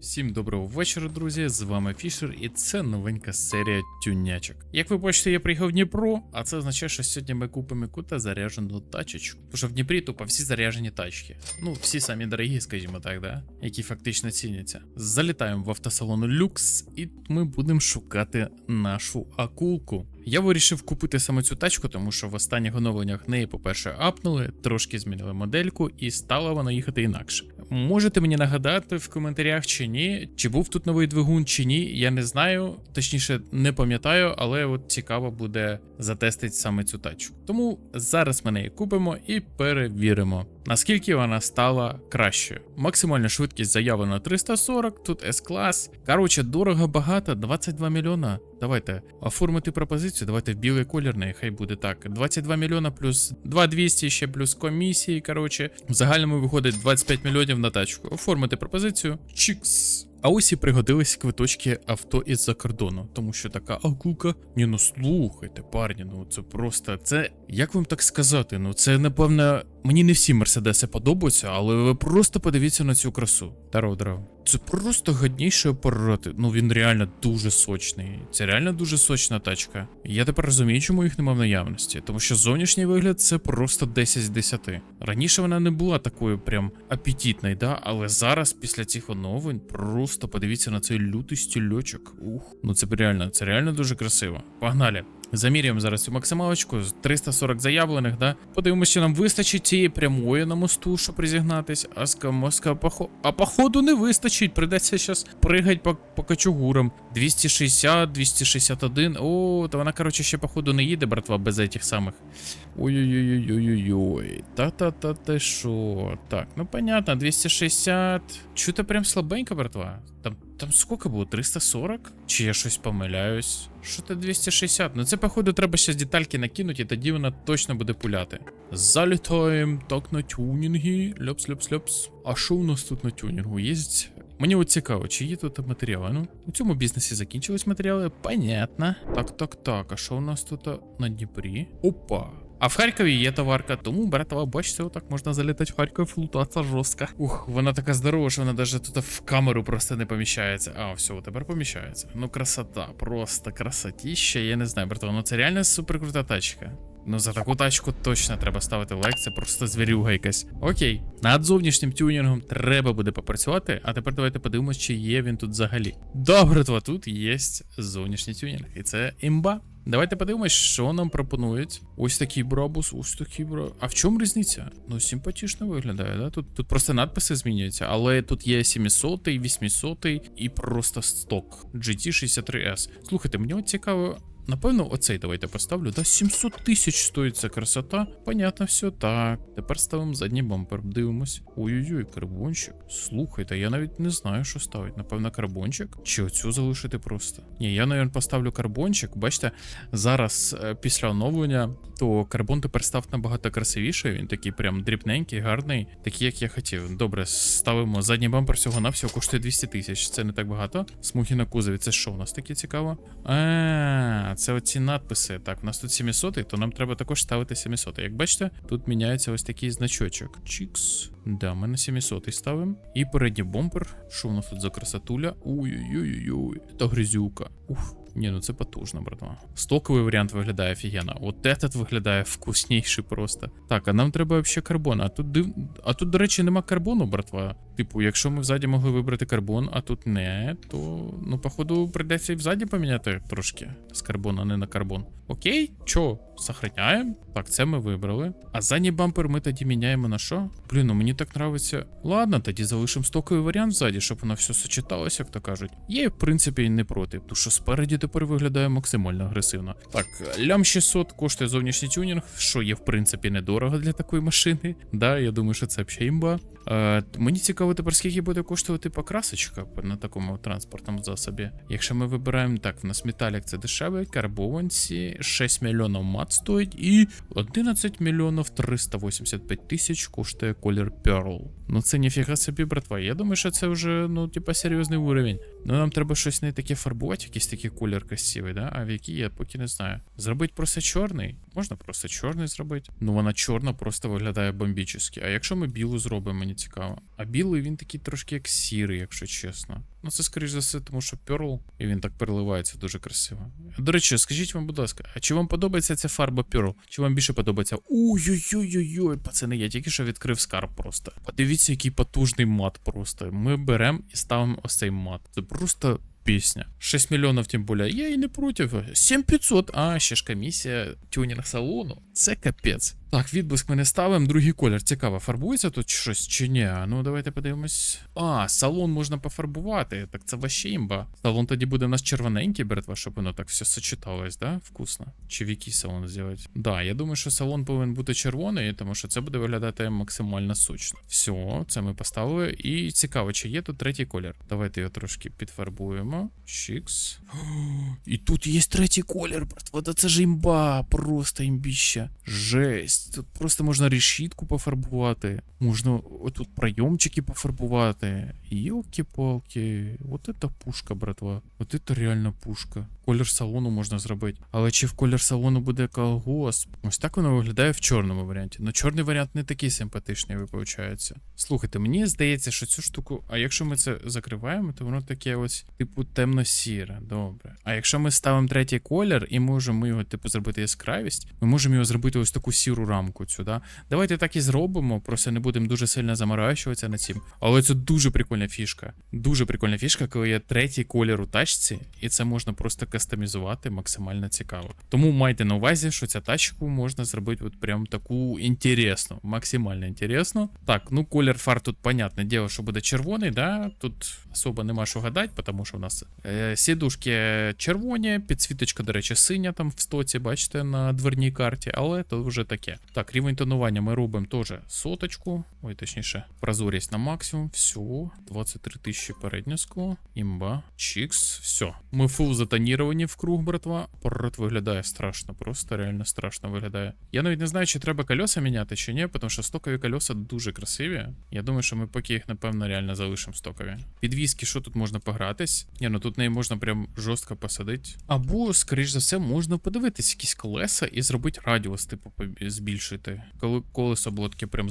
Всім доброго вечора, друзі. З вами Фішер, і це новенька серія тюнячок. Як ви бачите, я приїхав в Дніпро, а це означає, що сьогодні ми купимо яку-то заряджену тачечку. Тому що в Дніпрі тупо всі заряджені тачки. Ну, всі самі дорогі, скажімо так, да? які фактично ціняться. Залітаємо в автосалон Люкс, і ми будемо шукати нашу акулку. Я вирішив купити саме цю тачку, тому що в останніх оновленнях неї, по-перше, апнули, трошки змінили модельку, і стала вона їхати інакше. Можете мені нагадати в коментарях чи ні, чи був тут новий двигун, чи ні, я не знаю, точніше не пам'ятаю, але от цікаво буде затестити саме цю тачку. Тому зараз ми неї купимо і перевіримо, наскільки вона стала кращою. Максимальна швидкість заявлена 340, тут S-клас. Коротше, дорого багато, 22 мільйона. Давайте оформити пропозицію. Давайте в білий колір, нехай буде так. 22 мільйона плюс 2200 ще плюс комісії. Коротше, в загальному виходить 25 мільйонів на тачку. Оформити пропозицію. Чікс. А ось і пригодились квиточки авто із-за кордону, тому що така акулка. Ні, ну слухайте, парні, ну це просто це. Як вам так сказати? Ну це напевно. Мені не всі мерседеси подобаються, але ви просто подивіться на цю красу. Таро дров. Це просто годніший апарат. Ну він реально дуже сочний. Це реально дуже сочна тачка. Я тепер розумію, чому їх нема в наявності. Тому що зовнішній вигляд це просто 10 з 10. Раніше вона не була такою прям апетитною, да? але зараз, після цих оновлень, просто подивіться на цей лютий стільочок. Ух, ну це реально, це реально дуже красиво. Погнали. Замірюємо зараз цю максималочку 340 заявлених, да? Подивимося, чи нам вистачить цієї прямої на мосту, щоб призігнатись. А з моска похо... А походу не вистачить. Придеться зараз пригать по, по качугурам. 260, 261. О, то вона, коротше, ще, походу, не їде, братва, без этих самих. Ой-ой-ой-ой-ой-ой. Та-та-та ти що? Так, ну понятно, 260. Чого-то прям слабенько, братва. Там, там скільки було? 340? Чи я щось помиляюсь? Що то 260? Ну це, походу, треба ще детальки накинути, і тоді вона точно буде пуляти. Залітаємо так на тюнінги. Льопс-льопс-льопс. А що у нас тут на тюнінгу? Є Мені от цікаво, чи є тут матеріали. Ну, у цьому бізнесі закінчились матеріали, понятно. Так, так, так. А що у нас тут на Дніпрі? Опа. А в Харкові є товарка, тому, братова, бачите, отак можна залітати в Харків, лутатися жорстко. Ух, вона така здорова, що вона навіть тут в камеру просто не поміщається. А, все, тепер поміщається. Ну, красота, просто красотіща. Я не знаю, братва, ну це реально супер крута тачка. Ну за таку тачку точно треба ставити лайк, це просто звірюга якась. Окей, над зовнішнім тюнінгом треба буде попрацювати, а тепер давайте подивимось, чи є він тут взагалі. Добре, то тут є зовнішній тюнінг, і це імба. Давайте подивимось, що нам пропонують. Ось такий брабус, ось такий бра. А в чому різниця? Ну, симпатично виглядає, да? Тут, тут просто надписи змінюються, але тут є 700, 800 і просто сток. GT63S. Слухайте, мені от цікаво. Напевно, оцей давайте поставлю. Да, 700 тисяч стоїть ця красота. Понятно, все так. Тепер ставимо задній бампер, дивимось. Ой-ой-ой, карбончик. Слухайте, я навіть не знаю, що ставить. Напевно, карбончик. Чи оцю залишити просто? Ні, я, навіть, поставлю карбончик. Бачите, зараз е, після оновлення, то карбон тепер став набагато красивіший. Він такий прям дрібненький, гарний, такий, як я хотів. Добре, ставимо задній бампер всього на всього коштує 200 тисяч. Це не так багато. Смуги на кузові, це що у нас таке цікаво? А, це оці надписи. Так, у нас тут 700, то нам треба також ставити 700. Як бачите, тут міняється ось такий значочок. Чікс. Да, ми на 700 ставимо. І передній бомпер. Що у нас тут за красотуля? Ой-ой-ой-ой. Та грязюка. Уф. Ні, ну це потужно, братва. Стоковий варіант виглядає офігенно. От этот виглядає вкусніший просто. Так, а нам треба взагалі карбон. А тут див... А тут, до речі, нема карбону, братва. Типу, якщо ми взаді могли вибрати карбон, а тут не, то ну, походу, прийдеться і взаді поміняти трошки з карбона, не на карбон. Окей, чо? Сохраняємо. Так, це ми вибрали. А задній бампер ми тоді міняємо на що? Блін, ну мені так нравиться. Ладно, тоді залишимо стоковий варіант ззаді, щоб воно все сочеталося, як то кажуть. Я, в принципі, не проти, тому що спереді тепер виглядає максимально агресивно. Так, лям 600 коштує зовнішній тюнінг, що є, в принципі, недорого для такої машини. Да, я думаю, що це взагалі імба. Е, мені цікаво тепер, скільки буде коштувати покрасочка на такому транспортному засобі. Якщо ми вибираємо так, в нас металік це дешеве, карбованці 6 мільйонів мат стоїть і 11 мільйонів 385 тисяч коштує колір Pearl. Ну це ніфіга собі, братва. Я думаю, що це вже, ну, типа, серйозний уровень. Ну нам треба щось не таке фарбувати, якийсь такий колір красивий, да? А в який я поки не знаю. Зробити просто чорний. Можна просто чорний зробити. Ну вона чорна просто виглядає бомбічно. А якщо ми білу зробимо, мені цікаво. А білий білий, він такий трошки як сірий, якщо чесно. Ну, це скоріш за все, тому що Pearl, і він так переливається дуже красиво. До речі, скажіть вам, будь ласка, а чи вам подобається ця фарба Pearl? Чи вам більше подобається? Ой-ой-ой-ой-ой, пацани, я тільки що відкрив скарб просто. Подивіться, який потужний мат просто. Ми беремо і ставимо ось цей мат. Це просто пісня. 6 мільйонів, тим більше. Я і не проти. 7500. А, ще ж комісія тюнінг салону. Це капець. Так, відблиск ми не ставимо. Другий колір. Цікаво, фарбується тут щось чи ні? Ну, давайте подивимось. А, салон можна пофарбувати. Так це вообще імба. Салон тоді буде у нас червоненький, братва, щоб воно так все сочеталось, да? Вкусно. Чи в який салон зробити? Да, я думаю, що салон повинен бути червоний, тому що це буде виглядати максимально сучно. Все, це ми поставили. І цікаво, чи є тут третій колір. Давайте його трошки підфарбуємо. Чікс. І тут є третій колір, братва. Да це ж імба, просто імбіща. Жесть. Тут просто можна решітку пофарбувати. Можна отут пройомчики пофарбувати. Йолки-палки. Вот это пушка, братва. Вот это реально пушка. Колір салону можна зробити. Але чи в колір салону буде колгосп? Ось так воно виглядає в чорному варіанті. Ну, чорний варіант не такий симпатичний, виходить. Слухайте, мені здається, що цю штуку. А якщо ми це закриваємо, то воно таке ось, типу, темно-сіре. Добре. А якщо ми ставимо третій колір і можемо його, типу, зробити яскравість, ми можемо його зробити ось таку сіру рамку сюди. Давайте так і зробимо, просто не будемо дуже сильно заморачуватися над цим. Але це дуже прикольна фішка. Дуже прикольна фішка, коли є третій колір у тачці, і це можна просто кастомізувати максимально цікаво. Тому майте на увазі, що ця тачку можна зробити от прям таку інтересну, максимально інтересну. Так, ну колір фар тут, понятне діло, що буде червоний, да? Тут особо нема що гадати, тому що у нас е, сідушки червоні, підсвіточка, до речі, синя там в стоці, бачите, на дверній карті, але то вже таке. Так, рівень тонування ми робимо теж соточку, ой, точніше, прозорість на максимум. Все, 23 тисячі переднє імба, чікс, все. Ми фул затоніровані в круг, братва. Порот виглядає страшно, просто реально страшно виглядає. Я навіть не знаю, чи треба кольоса міняти, чи ні, тому що стокові кольоса дуже красиві. Я думаю, що ми поки їх, напевно, реально залишимо стокові. Підвіски, що тут можна погратись? Ні, ну тут неї можна прям жорстко посадити. Або, скоріш за все, можна подивитись якісь колеса і зробити радіус, типу, збільшити. Коли колесо було таке прям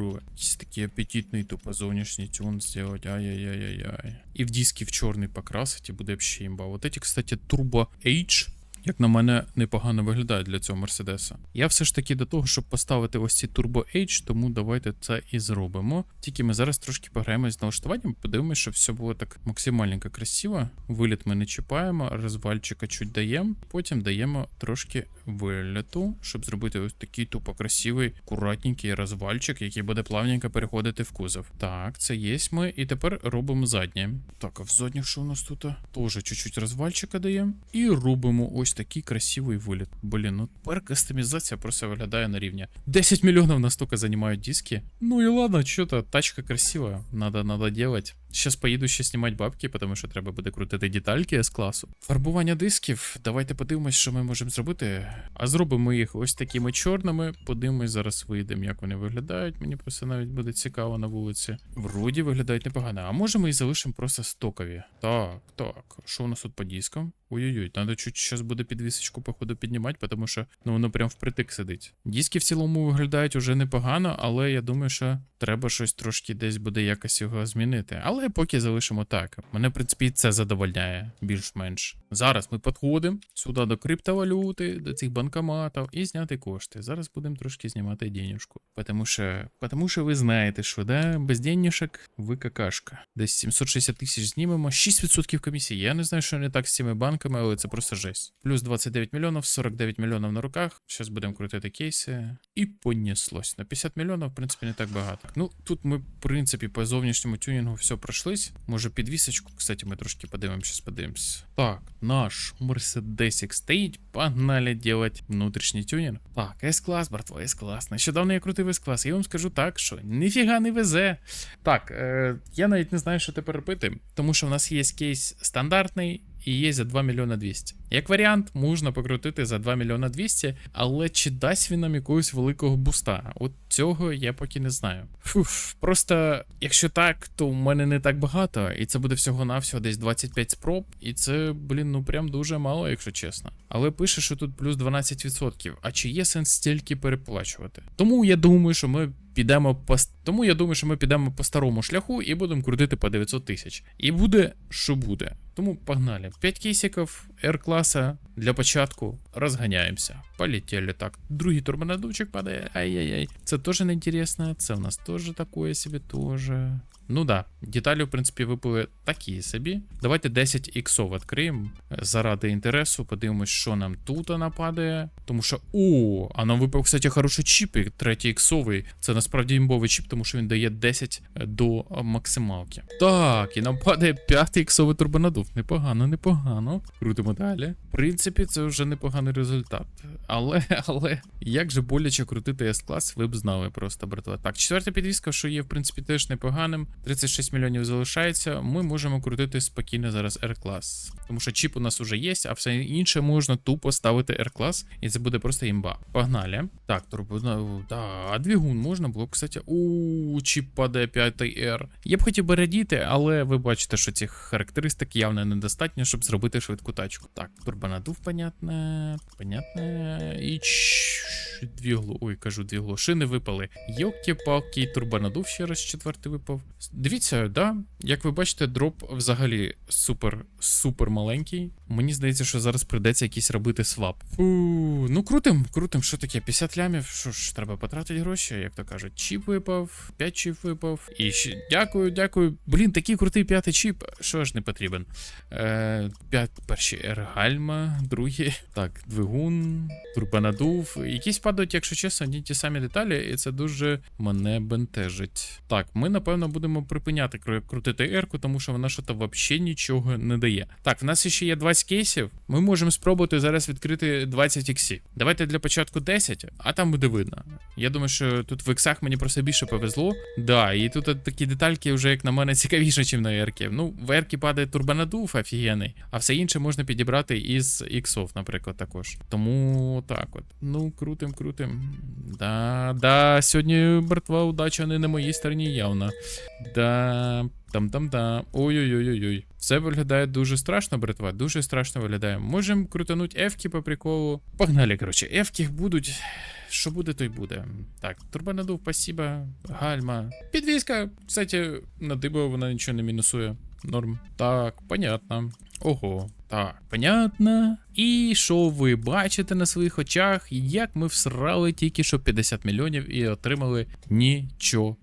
здорове-здорове. такие аппетитные тупо зовнішній тюн сделать. Ай-яй-яй-яй-яй. И в диски в черный покрасить, и буде вообще имба. Вот эти, кстати, Turbo H як на мене, непогано виглядає для цього Мерседеса. Я все ж таки до того, щоб поставити ось ці Turbo H, тому давайте це і зробимо. Тільки ми зараз трошки пограємось з налаштуванням, подивимось, щоб все було так максимальненько красиво. Виліт ми не чіпаємо, розвальчика чуть даємо, потім даємо трошки виліту, щоб зробити ось такий тупо красивий, акуратненький розвальчик, який буде плавненько переходити в кузов. Так, це є ми. І тепер робимо заднє. Так, а в задніх що у нас тут? Тоже чуть-чуть розвальчика даємо. І робимо ось такий красивий виліт. Блін, ну тепер кастомізація просто виглядає на рівні. 10 мільйонів настільки займають диски. Ну і ладно, що то тачка красива. Надо, надо делать. Сейчас поїду ще знімати бабки, тому що треба буде крутити детальки з класу. Фарбування дисків. Давайте подивимось, що ми можемо зробити. А зробимо їх ось такими чорними. Подивимось, зараз вийдемо, як вони виглядають. Мені просто навіть буде цікаво на вулиці. Вроді виглядають непогано. А може ми і залишимо просто стокові. Так, так. Що у нас тут по дискам? Ой-ой-ой, треба чуть зараз буде підвісочку, походу, піднімати, тому що ну воно прям впритик сидить. Диски в цілому виглядають уже непогано, але я думаю, що треба щось трошки десь буде якось його змінити. Але поки залишимо так. Мене, в принципі, це задовольняє більш-менш. Зараз ми підходимо сюди до криптовалюти, до цих банкоматів і зняти кошти. Зараз будемо трошки знімати денежку. Потому що, потому що ви знаєте, що да, без денежок ви какашка. Десь 760 тисяч знімемо, 6% комісії. Я не знаю, що не так з цими банками, але це просто жесть. Плюс 29 мільйонів, 49 мільйонів на руках. Зараз будемо крутити кейси. І понеслось. На 50 мільйонів, в принципі, не так багато. Ну, тут ми, в принципі, по зовнішньому тюнінгу все пройшлись. Може, підвісочку, кстати, ми трошки подивимося, зараз подивимося. Так, наш Мерседесик стоїть. Погнали делать внутрішній тюнінг. Так, С-клас, братва, С-клас. Нещодавно я крутив С-клас. Я вам скажу так, що ніфіга не везе. Так, е, я навіть не знаю, що тепер робити, тому що в нас є кейс стандартний. І є за 2 мільйона 200. Як варіант, можна покрутити за 2 мільйона 200, але чи дасть він нам якогось великого буста? От цього я поки не знаю. Фуф, просто якщо так, то в мене не так багато, і це буде всього-навсього десь 25 спроб, і це, блін, ну прям дуже мало, якщо чесно. Але пише, що тут плюс 12%. А чи є сенс стільки переплачувати? Тому я думаю, що ми підемо по тому я думаю, що ми підемо по старому шляху і будемо крутити по 900 тисяч. І буде, що буде. Тому погнали. 5 кейсиків R-класа для початку розганяємося. Полетіли так. Другий турбонадувчик падає. Ай-яй-яй. Це теж не інтересно. Це в нас теж такое собі теж. Ну да, деталі, в принципі, випали такі собі. Давайте 10 іксов відкриємо е, заради інтересу. Подивимось, що нам тут нападає. Тому що. О, а нам випав, кстати, хороший чіп, третій іксовий. Це насправді імбовий чіп, тому що він дає 10 до е, максималки. Так, і нам падає п'ятий іксовий турбонадув. Непогано, непогано. Крутимо далі. В принципі, це вже непоганий результат. Але, але, як же боляче крутити S-клас, ви б знали просто, братва. Так, четверта підвіска, що є, в принципі, теж непоганим. 36 мільйонів залишається. Ми можемо крутити спокійно зараз R-клас. Тому що чіп у нас вже є, а все інше можна тупо ставити R-клас, і це буде просто імба. Погнали. Так, турбо, да, а двигун можна було, кстати. У чіп падає 5 R. Я б хотів би радіти, але ви бачите, що цих характеристик явно недостатньо, щоб зробити швидку тачку. Так, турбонадув, понятно. Понятно. І чш, дві гло. Ой, кажу, дві глушини випали. Йоки-палки, турбонадув ще раз четвертий випав. Дивіться, да, як ви бачите, дроп взагалі супер, супер маленький. Мені здається, що зараз прийдеться якийсь робити свап. Фу, ну крутим, крутим, що таке? 50 лямів. Що ж, треба потратити гроші, як то кажуть. Чіп випав, 5 чіп випав. І ще дякую, дякую. Блін, такий крутий п'ятий чіп. Що ж не потрібен? Е, п'ять, перші ергальма, другі. Так, двигун, турбонадув. Якісь падають, якщо чесно, одні ті самі деталі, і це дуже мене бентежить. Так, ми напевно будемо припиняти кру- крутити ерку, тому що вона що то взагалі нічого не дає. Так, в нас ще є 20 кейсів. Ми можемо спробувати зараз відкрити 20 іксів. Давайте для початку 10, а там буде видно. Я думаю, що тут в іксах мені просто більше повезло. Да, і тут такі детальки вже, як на мене, цікавіше, ніж на еркі. Ну, в еркі падає турбонадув офігенний, а все інше можна підібрати із іксов, наприклад, також. Тому так от. Ну, крутим, крутим. Да, да, сьогодні, братва, удача не на моїй стороні явно. Да. Там-там-там. Ой-ой-ой-ой. Все виглядає дуже страшно, братва. Дуже страшно виглядає. Можемо крутануть ефки по приколу. Погнали, коротше, ефки будуть. Що буде, то й буде. Так, турбонадув, спасибо. Гальма. Підвізка, кстати, на дибо вона нічого не мінусує. Норм. Так, понятно. Ого. Так, понятно. І що ви бачите на своїх очах, як ми всрали тільки що 50 мільйонів і отримали нічого.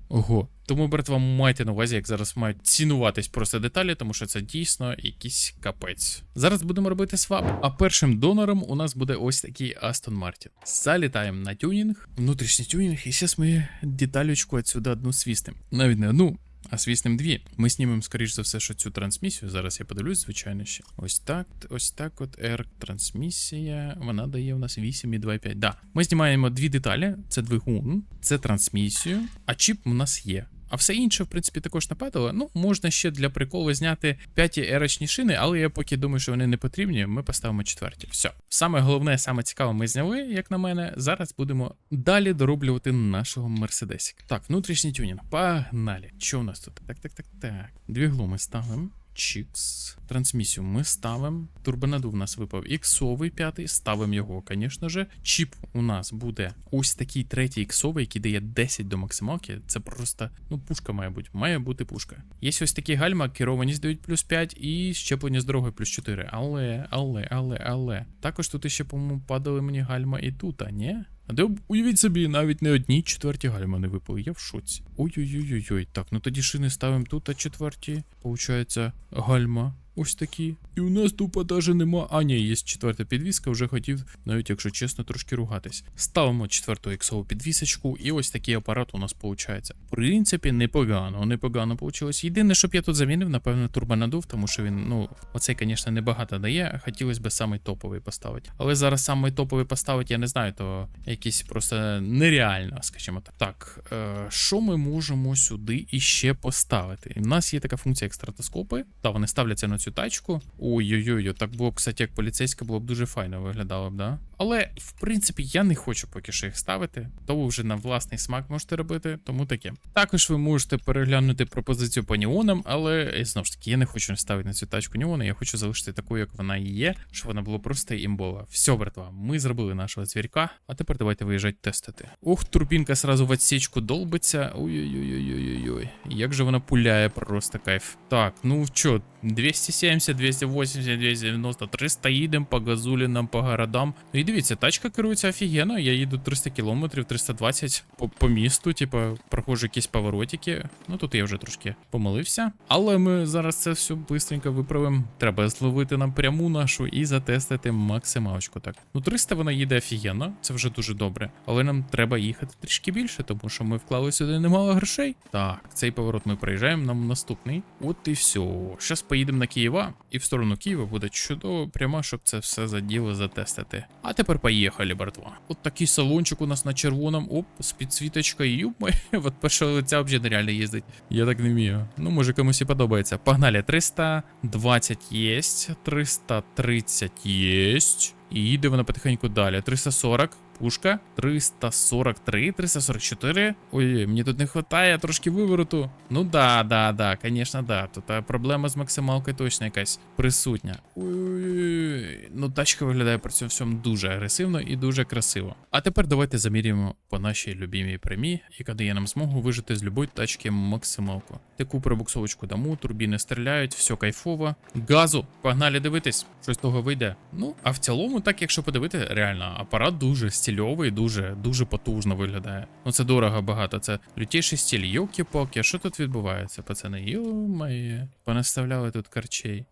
Тому, братва, майте на увазі, як зараз мають цінуватись просто деталі, тому що це дійсно якийсь капець. Зараз будемо робити свап. А першим донором у нас буде ось такий Астон Мартін. Залітаємо на тюнінг, внутрішній тюнінг, і зараз ми деталечку отсюда одну свістим. Навіть не одну. А свіснем дві. Ми знімемо, скоріш за все, що цю трансмісію. Зараз я подивлюсь, звичайно ще. Ось так, ось так от R трансмісія. Вона дає у нас 8,25. Да. Ми знімаємо дві деталі: це двигун, це трансмісію, а чіп у нас є. А все інше, в принципі, також нападало. Ну, можна ще для приколу зняти п'яті ерочні шини, але я поки думаю, що вони не потрібні. Ми поставимо четверті. Все. Саме головне, саме цікаве, ми зняли, як на мене. Зараз будемо далі дороблювати нашого мерседесика. Так, внутрішній тюнінг. Погнали. Що в нас тут? Так, так, так, так. Двігло ми ставимо. Чікс. Трансмісію ми ставимо. Турбонадув у нас випав іксовий п'ятий. Ставимо його, звісно же. Чіп у нас буде ось такий третій іксовий, який дає 10 до максималки. Це просто, ну, пушка має бути. Має бути пушка. Є ось такі гальма, керованість дають плюс 5 і щеплення з дорогою плюс 4. Але, але, але, але. Також тут ще, по-моєму, падали мені гальма і тут, а ні? А де уявіть собі, навіть не одні четверті гальма не випали. Я в шоці. Ой-ой-ой-ой. Так, ну тоді шини ставимо тут, а четверті. Получається, гальма. Ось такі. І у нас тупо даже нема. А, ні, є четверта підвіска, вже хотів, навіть якщо чесно, трошки ругатись. Ставимо четверту іксову підвісочку, і ось такий апарат у нас виходить. В принципі, непогано, непогано вийшло. Єдине, щоб я тут замінив, напевно, турбонадув, тому що він, ну, оцей, звісно, небагато дає, хотілося б самий топовий поставити. Але зараз самий топовий поставити, я не знаю, то якийсь просто нереально, скажімо так. Так, е, що ми можемо сюди іще поставити? У нас є така функція як стратоскопи. Та вони ставляться на цю тачку. Ой-ой-ой, так було б, кстати, як поліцейська було б дуже файно виглядало б, да? Але, в принципі, я не хочу поки що їх ставити. То ви вже на власний смак можете робити, тому таке. Також ви можете переглянути пропозицію по неонам, але е, знову ж таки, я не хочу ставити на цю тачку неони, я хочу залишити таку, як вона є, щоб вона була просто імбова. Все, братва, ми зробили нашого звірка, а тепер давайте виїжджати тестити. Ух, турбінка сразу в отсічку долбиться. Ой-ой-ой-ой-ой-ой. Як же вона пуляє, просто кайф. Так, ну що, 270, 280, 290, 300 їдемо по газулінам, по городам. Дивіться, тачка керується офігенно. Я їду 300 кілометрів, 320 по, по місту, типу, проходжу якісь поворотики. Ну тут я вже трошки помилився. Але ми зараз це все бистренько виправимо. Треба зловити нам пряму нашу і затестити максималочку. Так. Ну 300 вона їде офігенно, це вже дуже добре. Але нам треба їхати трішки більше, тому що ми вклали сюди немало грошей. Так, цей поворот ми проїжджаємо, нам наступний. От і все. Зараз поїдемо на Києва, і в сторону Києва буде чудово, прямо, щоб це все за діло затестити. А тепер поїхали, братва. От такий салончик у нас на червоному. Оп, з підсвіточкою. Юб, от першого лиця взагалі нереально їздить. Я так не вмію. Ну, може комусь і подобається. Погнали, 320 єсть, 330 єсть. І їде вона потихеньку далі. 340. Пушка 343, 344. Ой, мені тут не вистачає трошки вивороту. Ну да, да, да, звісно, да. Тут проблема з максималкою точно якась присутня. Ой, ну тачка виглядає при цьому всьому дуже агресивно і дуже красиво. А тепер давайте заміряємо по нашій любімій прямі, яка дає нам змогу вижити з любої тачки максималку. Таку пробуксовочку дамо, турбіни стріляють, все кайфово. Газу, погнали дивитись, щось того вийде. Ну, а в цілому, так якщо подивити, реально, апарат дуже стильовий, дуже дуже потужно виглядає. Ну це дорого багато. Це лютіший стиль. Йолки-палки, а що тут відбувається, пацани? Йо-моє. Понаставляли тут карчей.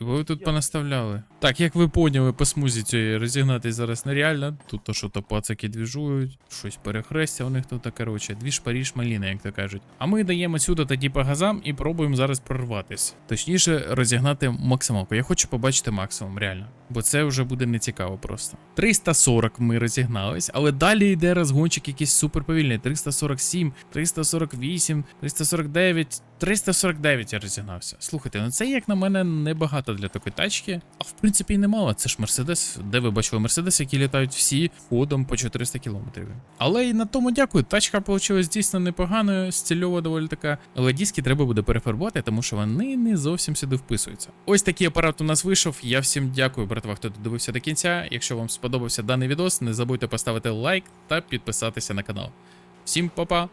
І ви тут понаставляли. Так, як ви поняли, по смузі цієї розігнатись зараз нереально. Тут то що то пацаки двіжують, щось перехрестя у них тут, коротше, дві шпарі шмаліни, як то кажуть. А ми даємо сюди тоді по газам і пробуємо зараз прорватися. Точніше, розігнати максималку. Я хочу побачити максимум, реально. Бо це вже буде нецікаво просто. 340 ми розігнались, але далі йде розгончик якийсь суперповільний. 347, 348, 349, 349 я розігнався. Слухайте, ну це як на мене небагато для такої тачки. А в принципі і немало. Це ж Мерседес, де ви бачили Мерседес, які літають всі ходом по 400 кілометрів. Але і на тому дякую. Тачка вийшла дійсно непоганою, стильова доволі така. Але диски треба буде перефарбувати, тому що вони не зовсім сюди вписуються. Ось такий апарат у нас вийшов. Я всім дякую, братва, хто додивився до кінця. Якщо вам сподобався даний відос, не забудьте поставити лайк та підписатися на канал. Всім па-па!